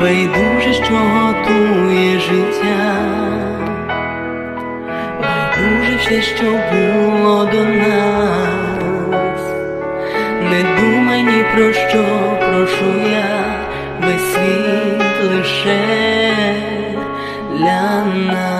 байдуже, що готує життя, байдуже все, що було до нас, не думай ні про що прошу я весь світ лише для нас.